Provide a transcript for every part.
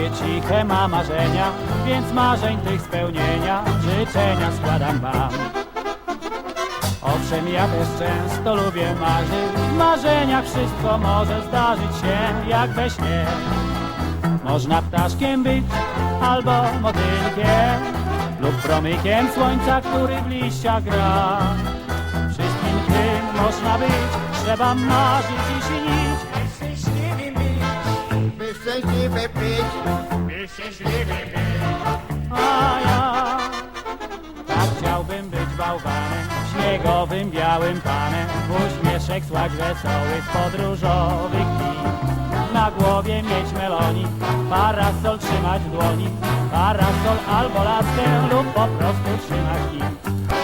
Moje ciche ma marzenia, więc marzeń tych spełnienia życzenia składam wam. Owszem, ja też często lubię marzyć, w marzeniach wszystko może zdarzyć się jak we śnie. Można ptaszkiem być albo motylkiem lub promykiem słońca, który w liściach gra. Wszystkim tym można być, trzeba marzyć i śnić. Szczęśliwy być, by szczęśliwy być. A ja tak chciałbym być bałwanem, śniegowym białym panem, uśmieszek słać wesoły z podróżowych dni. Na głowie mieć melonik, parasol trzymać w dłoni, parasol albo laskę lub po prostu trzymać nim.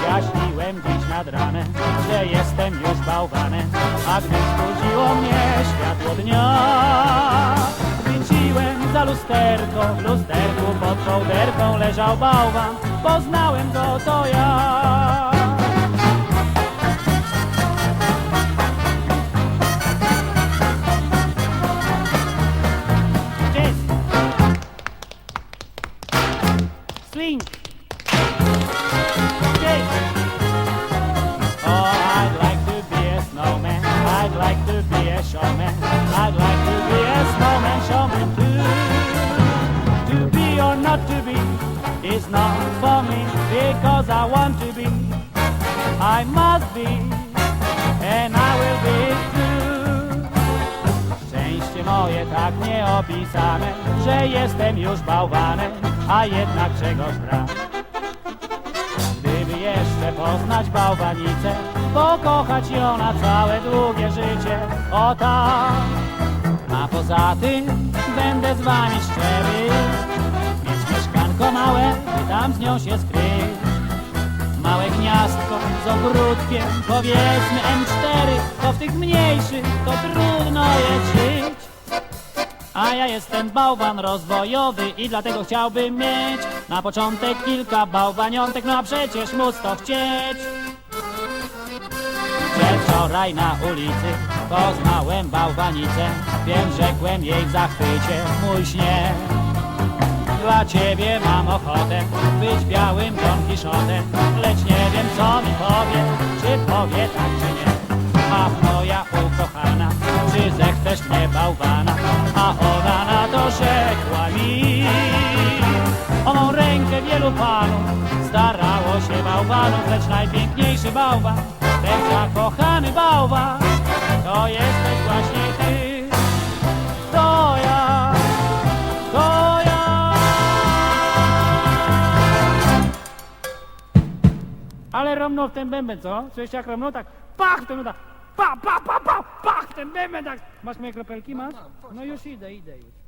Ja śniłem dziś nad ranem, że jestem już bałwanem, a gdy zbudziło mnie światło dnia, lusterko, w lusterku pod kołderką leżał bałwan, poznałem go, to ja. Not for me because I want to be. I must be, and I will be too. Szczęście moje tak nieopisane, że jestem już bałwanem, a jednak czegoś brak. Gdyby jeszcze poznać bałwanicę, pokochać ją na całe długie życie, o tak. A poza tym będę z wami szczery, i tam z nią się skryć. Małe gniazdko z ogródkiem, powiedzmy M4, to w tych mniejszych to trudno jest żyć. A ja jestem bałwan rozwojowy i dlatego chciałbym mieć na początek kilka bałwaniątek, no a przecież móc to chcieć. Przedwczoraj na ulicy poznałem bałwanicę, więc rzekłem jej w zachwycie mój śnie. Dla ciebie mam ochotę być białym Don Kiszotem, lecz nie wiem co mi powie, czy powie tak czy nie. A moja ukochana, czy zechcesz mnie bałwana, a ona na to rzekła mi. O mą rękę wielu panów starało się bałwanów, lecz najpiękniejszy bałwan, ten zakochany bałwan, to jesteś właśnie ty. Ale romnął w ten bęben, co? Słyszałeś jak romnął? Tak pach w ten tak, pa, pa, pa, pa, pach w ten bęben, tak. Masz moje kropelki, masz? No już idę, idę już.